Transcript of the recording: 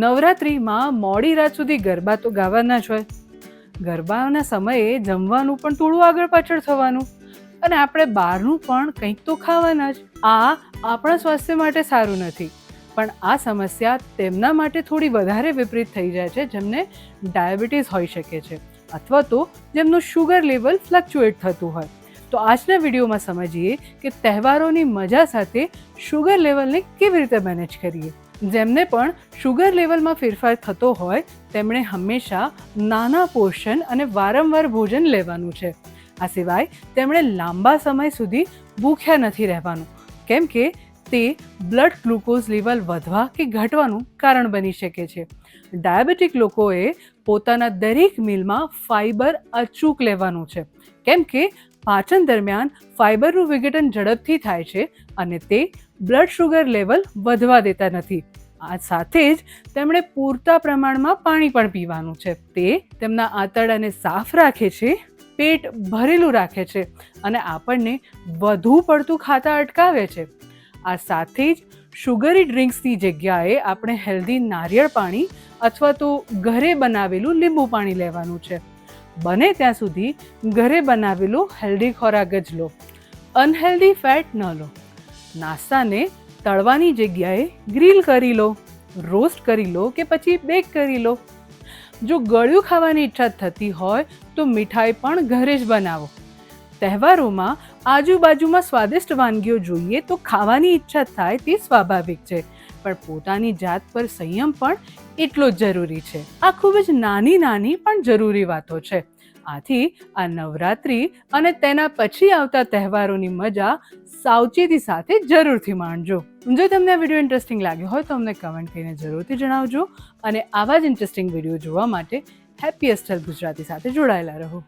નવરાત્રિમાં મોડી રાત સુધી ગરબા તો ગાવાના જ હોય. ગરબાના સમયે જમવાનું પણ થોડું આગળ પાછળ થવાનું અને આપણે બહારનું પણ કંઈક તો ખાવાના જ. આ આપણા સ્વાસ્થ્ય માટે સારું નથી, પણ આ સમસ્યા તેમના માટે થોડી વધારે વિપરીત થઈ જાય છે, જેમને ડાયાબિટીસ હોઈ શકે છે અથવા તો જેમનું શુગર લેવલ ફ્લક્ચ્યુએટ થતું હોય. તો આજના વિડીયોમાં સમજીએ કે તહેવારોની મજા સાથે શુગર લેવલને કેવી રીતે મેનેજ કરીએ. જેમને પણ શુગર લેવલમાં ફેરફાર થતો હોય, તેમણે હંમેશા નાના પોર્શન અને વારંવાર ભોજન લેવાનું છે. આ સિવાય તેમણે લાંબા સમય સુધી ભૂખ્યા નથી રહેવાનું. કેમ કે તે બ્લડ ગ્લુકોઝ લેવલ વધવા કે ઘટવાનું કારણ બની શકે છે. ડાયાબિટીક લોકોએ પોતાના દરેક મીલમાં ફાઈબર અચૂક લેવાનું છે. કેમ કે પાચન દરમિયાન ફાઇબરનું વિઘટન ઝડપથી થાય છે અને તે બ્લડ શુગર લેવલ વધવા દેતા નથી. આ સાથે જ તેમણે પૂરતા પ્રમાણમાં પાણી પણ પીવાનું છે. તે તેમના આંતરડાને સાફ રાખે છે, પેટ ભરેલું રાખે છે અને આપણને વધુ પડતું ખાતા અટકાવે છે. આ સાથે જ શુગરી ડ્રિંક્સની જગ્યાએ આપણે હેલ્ધી નારિયેળ પાણી અથવા તો ઘરે બનાવેલું લીંબુ પાણી લેવાનું છે. બને ત્યાં સુધી ઘરે બનાવેલું હેલ્ધી ખોરાક જ લો. અનહેલ્ધી ફેટ ન લો. નાસ્તાને તળવાની જગ્યાએ ગ્રીલ કરી લો રોસ્ટ કરી લો કે પછી બેક કરી લો. જો ગળ્યું ખાવાની ઈચ્છા થતી હોય તો મીઠાઈ પણ ઘરે જ બનાવો. તહેવારોમાં આજુબાજુમાં સ્વાદિષ્ટ વાનગીઓ જોઈએ તો ખાવાની ઈચ્છા થાય તે સ્વાભાવિક છે. પણ પોતાની જાત પર સંયમ પણ એટલો જ જરૂરી છે. આ ખૂબ જ નાની નાની પણ જરૂરી વાતો છે. આથી આ નવરાત્રિ અને તેના પછી આવતા તહેવારોની મજા સાવચેતી સાથે જરૂરથી માણજો. જો તમને આ વીડિયો ઇન્ટરેસ્ટિંગ લાગ્યો હોય તો અમને કમેન્ટ કરીને જરૂરથી જણાવજો. અને આવા જ ઇન્ટરેસ્ટિંગ વીડિયો જોવા માટે હેપીએસ્ટ હેલ્થ ગુજરાતી સાથે જોડાયેલા રહો.